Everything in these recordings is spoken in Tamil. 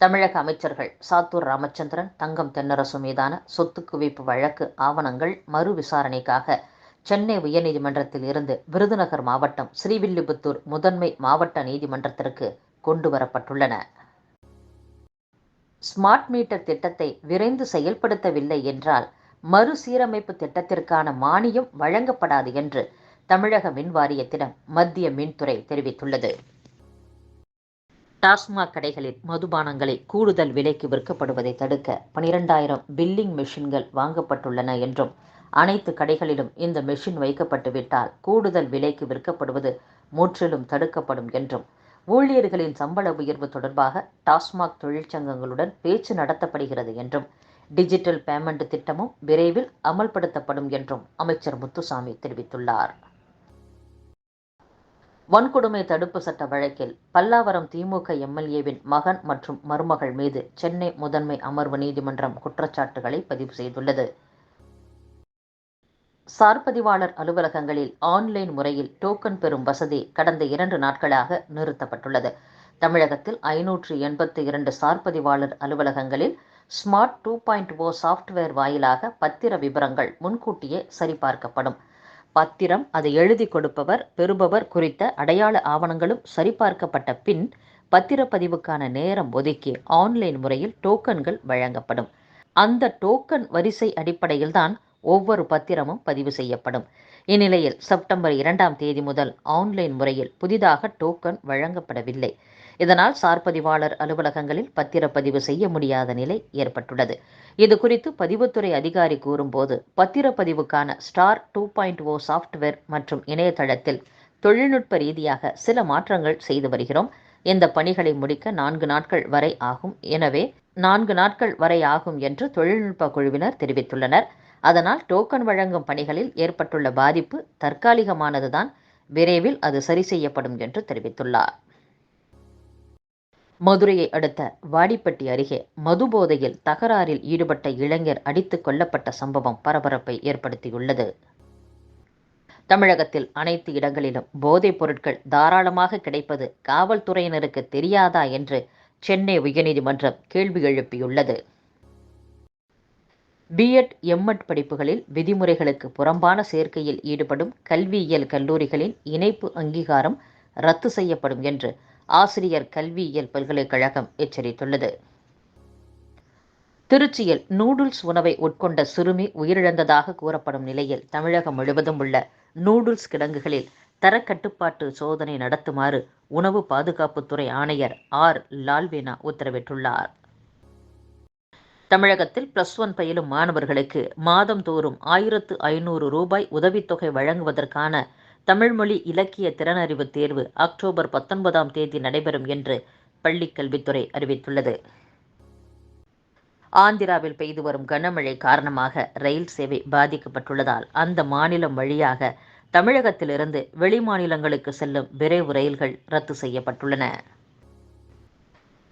தமிழக அமைச்சர்கள் சாத்தூர் ராமச்சந்திரன் தங்கம் தென்னரசு மீதான சொத்து குவிப்பு வழக்கு ஆவணங்கள் மறு விசாரணைக்காக சென்னை உயர்நீதிமன்றத்தில் இருந்து விருதுநகர் மாவட்டம் ஸ்ரீவில்லிபுத்தூர் முதன்மை மாவட்ட நீதிமன்றத்திற்கு கொண்டு வரப்பட்டுள்ளன. ஸ்மார்ட் மீட்டர் திட்டத்தை விரைந்து செயல்படுத்தவில்லை என்றால் மறுசீரமைப்பு திட்டத்திற்கான மானியம் வழங்கப்படாது என்று தமிழக மின்வாரியத்திடம் மத்திய மின்துறை தெரிவித்துள்ளது. டாஸ்மாக் கடைகளில் மதுபானங்களை கூடுதல் விலைக்கு விற்கப்படுவதை தடுக்க பனிரெண்டாயிரம் பில்லிங் மெஷின்கள் வாங்கப்பட்டுள்ளன என்றும் அனைத்து கடைகளிலும் இந்த மெஷின் வைக்கப்பட்டுவிட்டால் கூடுதல் விலைக்கு விற்கப்படுவது முற்றிலும் தடுக்கப்படும் என்றும் ஊழியர்களின் சம்பள உயர்வு தொடர்பாக டாஸ்மாக் தொழிற்சங்கங்களுடன் பேச்சு நடத்தப்படுகிறது என்றும் டிஜிட்டல் பேமெண்ட் திட்டமும் விரைவில் அமல்படுத்தப்படும் என்றும் அமைச்சர் முத்துசாமி தெரிவித்துள்ளார். வன்கொடுமை தடுப்பு சட்ட வழக்கில் பல்லாவரம் திமுக எம்எல்ஏவின் மகன் மற்றும் மருமகள் மீது சென்னை முதன்மை அமர்வு நீதிமன்றம் குற்றச்சாட்டுகளை பதிவு செய்துள்ளது. சார்பதிவாளர் அலுவலகங்களில் ஆன்லைன் முறையில் டோக்கன் பெறும் வசதி கடந்த இரண்டு நாட்களாக நிறுத்தப்பட்டுள்ளது. தமிழகத்தில் ஐநூற்று எண்பத்தி இரண்டு சார்பதிவாளர் அலுவலகங்களில் smart two point O software வாயிலாக பத்திர விவரங்கள் முன்கூட்டியே சரிபார்க்கப்படும். பத்திரம் அதை எழுதி கொடுப்பவர் பெறுபவர் குறித்த அடையாள ஆவணங்களும் சரிபார்க்கப்பட்ட பின் பத்திரப்பதிவுக்கான நேரம் ஒதுக்கி ஆன்லைன் முறையில் டோக்கன்கள் வழங்கப்படும். அந்த டோக்கன் வரிசை அடிப்படையில் தான் ஒவ்வொரு பத்திரமும் பதிவு செய்யப்படும். இந்நிலையில் செப்டம்பர் இரண்டாம் தேதி முதல் ஆன்லைன் முறையில் புதிதாக டோக்கன் வழங்கப்படவில்லை. இதனால் சார்பதிவாளர் அலுவலகங்களில் பத்திரப்பதிவு செய்ய முடியாத நிலை ஏற்பட்டுள்ளது. இது குறித்து பதிவுத்துறை அதிகாரி கூறும்போது பத்திரப்பதிவுக்கான star two point O software மற்றும் இணையதளத்தில் தொழில்நுட்ப ரீதியாக சில மாற்றங்கள் செய்து வருகிறோம். இந்த பணிகளை முடிக்க நான்கு நாட்கள் வரை ஆகும். எனவே நான்கு நாட்கள் வரை ஆகும் என்று தொழில்நுட்ப குழுவினர் தெரிவித்துள்ளனர். அதனால் டோக்கன் வழங்கும் பணிகளில் ஏற்பட்டுள்ள பாதிப்பு தற்காலிகமானதுதான். விரைவில் அது சரி செய்யப்படும் என்று தெரிவித்துள்ளார். மதுரையை அடுத்த வாடிப்பட்டி அருகே மது போதையில் தகராறில் ஈடுபட்ட இளைஞர் அடித்துக் கொல்லப்பட்ட சம்பவம் பரபரப்பை ஏற்படுத்தியுள்ளது. தமிழகத்தில் அனைத்து இடங்களிலும் போதைப் பொருட்கள் தாராளமாக கிடைப்பது காவல்துறையினருக்கு தெரியாதா என்று சென்னை உயர்நீதிமன்றம் கேள்வி எழுப்பியுள்ளது. பிஎட் எம்எட் படிப்புகளில் விதிமுறைகளுக்கு புறம்பான சேர்க்கையில் ஈடுபடும் கல்வியியல் கல்லூரிகளின் இணைப்பு அங்கீகாரம் ரத்து செய்யப்படும் என்று ஆசிரியர் கல்வியியல் பல்கலைக்கழகம் எச்சரித்துள்ளது. திருச்சியில் நூடுல்ஸ் உணவை உட்கொண்ட சிறுமி உயிரிழந்ததாக கூறப்படும் நிலையில் தமிழகம் முழுவதும் உள்ள நூடுல்ஸ் கிடங்குகளில் தரக்கட்டுப்பாட்டு சோதனை நடத்துமாறு உணவு பாதுகாப்புத்துறை ஆணையர் ஆர். லால்வேனா உத்தரவிட்டுள்ளார். தமிழகத்தில் பிளஸ் ஒன் பயிலும் மாணவர்களுக்கு மாதந்தோறும் ஆயிரத்து ஐநூறு ரூபாய் உதவித்தொகை வழங்குவதற்கான தமிழ்மொழி இலக்கிய திறனறிவு தேர்வு அக்டோபர் பத்தொன்பதாம் தேதி நடைபெறும் என்று பள்ளிக்கல்வித்துறை அறிவித்துள்ளது. ஆந்திராவில் பெய்து வரும் கனமழை காரணமாக ரயில் சேவை பாதிக்கப்பட்டுள்ளதால் அந்த மாநிலம் வழியாக தமிழகத்திலிருந்து வெளிமாநிலங்களுக்கு செல்லும் விரைவு ரயில்கள் ரத்து செய்யப்பட்டுள்ளன.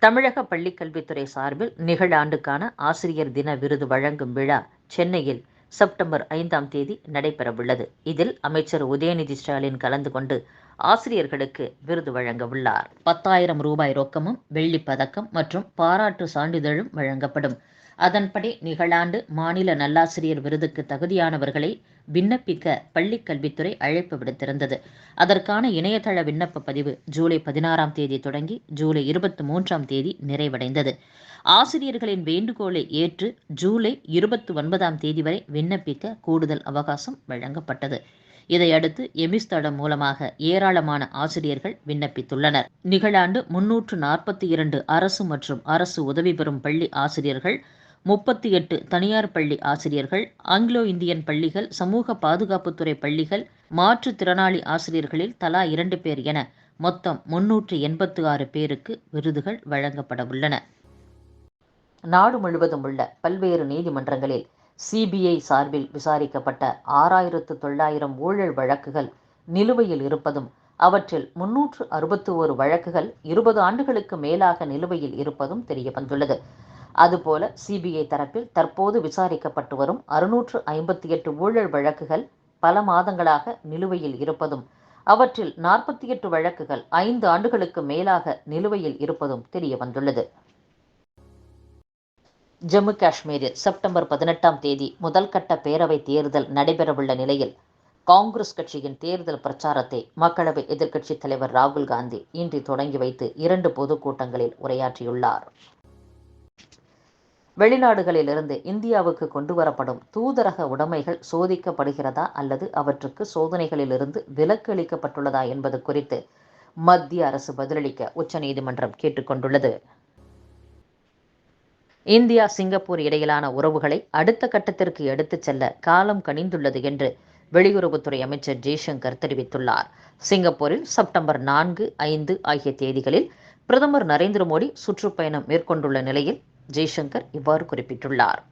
தமிழக பள்ளிக்கல்வித்துறை சார்பில் நிகழாண்டுக்கான ஆசிரியர் தின விருது வழங்கும் விழா சென்னையில் செப்டம்பர் ஐந்தாம் தேதி நடைபெறவுள்ளது. இதில் அமைச்சர் உதயநிதி ஸ்டாலின் கலந்து கொண்டு ஆசிரியர்களுக்கு விருது வழங்க உள்ளார் பத்தாயிரம் ரூபாய் ரொக்கமும் வெள்ளி பதக்கம் மற்றும் பாராட்டு சான்றிதழும் வழங்கப்படும். அதன்படி நிகழாண்டு மாநில நல்லாசிரியர் விருதுக்கு தகுதியானவர்களை விண்ணப்பிக்க பள்ளிக் கல்வித்துறை அழைப்பு விடுத்திருந்தது. அதற்கான இணையதள விண்ணப்ப பதிவு ஜூலை பதினாறாம் தேதி தொடங்கி ஜூலை இருபத்தி மூன்றாம் தேதி நிறைவடைந்தது. ஆசிரியர்களின் வேண்டுகோளை ஏற்று ஜூலை இருபத்தி ஒன்பதாம் தேதி வரை விண்ணப்பிக்க கூடுதல் அவகாசம் வழங்கப்பட்டது. இதையடுத்து எமிஸ் தளம் மூலமாக ஏராளமான ஆசிரியர்கள் விண்ணப்பித்துள்ளனர். நிகழாண்டு முன்னூற்று நாற்பத்தி இரண்டு அரசு மற்றும் அரசு உதவி பெறும் பள்ளி ஆசிரியர்கள் முப்பத்தி எட்டு தனியார் பள்ளி ஆசிரியர்கள் ஆங்கிலோ இந்தியன் பள்ளிகள் சமூக பாதுகாப்புத்துறை பள்ளிகள் மாற்றுத்திறனாளி ஆசிரியர்களில் தலா இரண்டு பேர் என மொத்தம் முன்னூற்று எண்பத்து ஆறு பேருக்கு விருதுகள் வழங்கப்பட உள்ளன. நாடு முழுவதும் உள்ள பல்வேறு நீதிமன்றங்களில் சிபிஐ சார்பில் விசாரிக்கப்பட்ட ஆறாயிரத்து தொள்ளாயிரம் ஊழல் வழக்குகள் நிலுவையில் இருப்பதும் அவற்றில் முன்னூற்று அறுபத்தி ஒரு வழக்குகள் இருபது ஆண்டுகளுக்கு மேலாக நிலுவையில் இருப்பதும் தெரிய வந்துள்ளது அதுபோல சிபிஐ தரப்பில் தற்போது விசாரிக்கப்பட்டு வரும் அறுநூற்று ஐம்பத்தி எட்டு ஊழல் வழக்குகள் பல மாதங்களாக நிலுவையில் இருப்பதும் அவற்றில் நாற்பத்தி எட்டு வழக்குகள் ஐந்து ஆண்டுகளுக்கு மேலாக நிலுவையில் இருப்பதும் தெரிய வந்துள்ளது. ஜம்மு காஷ்மீரில் செப்டம்பர் பதினெட்டாம் தேதி முதல் கட்ட பேரவைத் தேர்தல் நடைபெறவுள்ள நிலையில் காங்கிரஸ் கட்சியின் தேர்தல் பிரச்சாரத்தை மக்களவை எதிர்க்கட்சித் தலைவர் ராகுல் காந்தி இன்று தொடங்கி வைத்து இரண்டு பொதுக்கூட்டங்களில் உரையாற்றியுள்ளார். வெளிநாடுகளிலிருந்து இந்தியாவுக்கு கொண்டு வரப்படும் தூதரக உடைமைகள் சோதிக்கப்படுகிறதா அல்லது அவற்றுக்கு சோதனைகளிலிருந்து விலக்கு அளிக்கப்பட்டுள்ளதா என்பது குறித்து மத்திய அரசு பதிலளிக்க உச்சநீதிமன்றம் கேட்டுக்கொண்டுள்ளது. இந்தியா சிங்கப்பூர் இடையிலான உறவுகளை அடுத்த கட்டத்திற்கு எடுத்துச் செல்ல காலம் கனிந்துள்ளது என்று வெளியுறவுத்துறை அமைச்சர் ஜெய்சங்கர் தெரிவித்துள்ளார். சிங்கப்பூரில் செப்டம்பர் நான்கு ஐந்து ஆகிய தேதிகளில் பிரதமர் நரேந்திர மோடி சுற்றுப்பயணம் மேற்கொண்டுள்ள நிலையில் ஜெய்சங்கர் இவ்வாறு குறிப்பிட்டுள்ளார்.